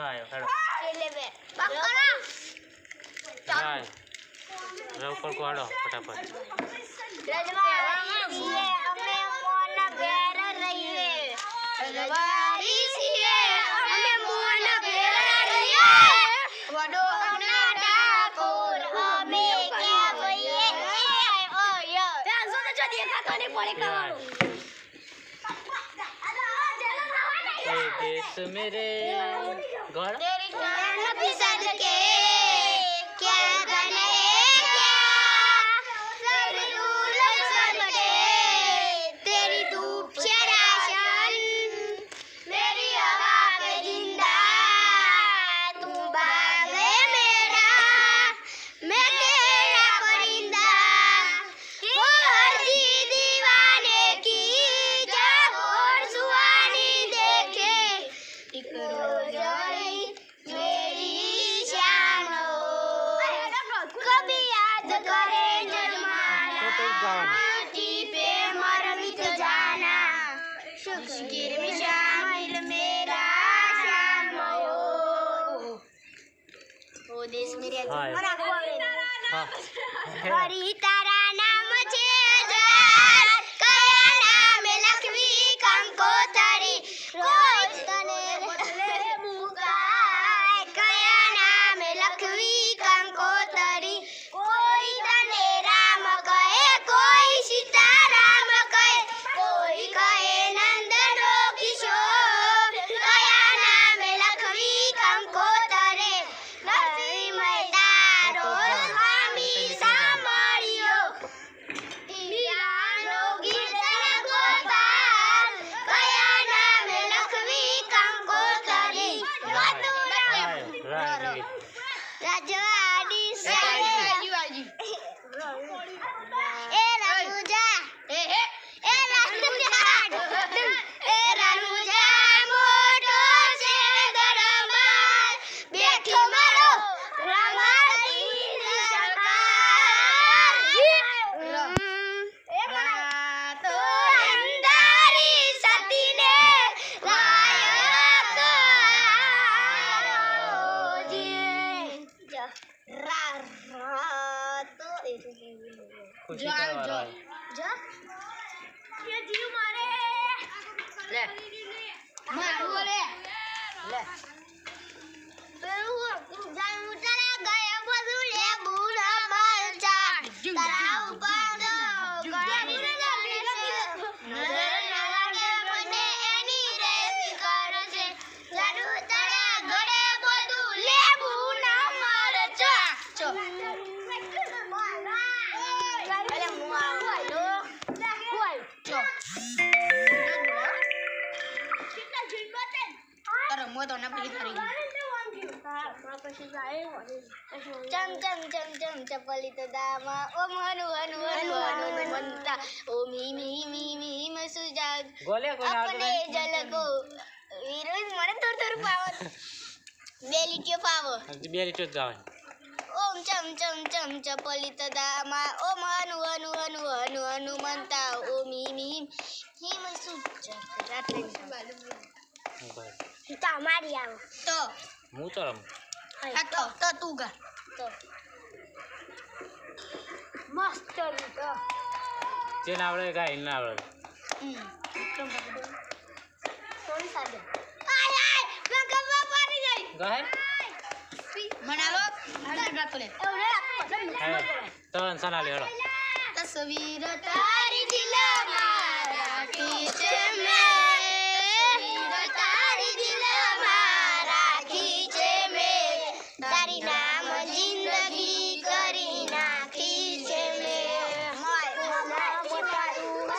આયો હેડો એટલે બે બકરા જાય રવ પર કોડો ફટાફટ અમે મોન ભેર રહીએ રજવાડી છીએ અમે મોન ભેર રહીએ વડો અમે ક્યાં વઈએ ઓય ત્યાં સુધી જો દેખાતો નહીં પડે જાય. देश मेरे गौर तेरी जान भी सदके देश मेरे હા હા I do. ખુશી કરવાનો. આયો. જા. એ જીવ મારે. લે. મારું લે. લે. પેલું જાણું તારો મો તો નપડી કરી ચમ ચમ ચમ ચમ ચપલી તો દામા ઓ મનુ હનુ અનુ હનુ મંતા ઓ મી મી મી મી મસુજા ગોલે કોઈને અપને નહીં? જલકો મને થોડું પાવત બે લીટીઓ પાવો બે જ ઓમ ચમ ચમ ચમ ચપલી તો દામા ઓ મનુ હનુ હનુ હનુ હનુ મંતા ઓ મી મી મી મસુજા રાત્રે હું તો અમારી આવું તો હું તો રમું તો. તો તું ગા તો. મસ્ત રમું જે ના આવડે કાંઈ ના આવડે. સોની સાથે તસવીર તારી દિલ મારા પીછે મેં.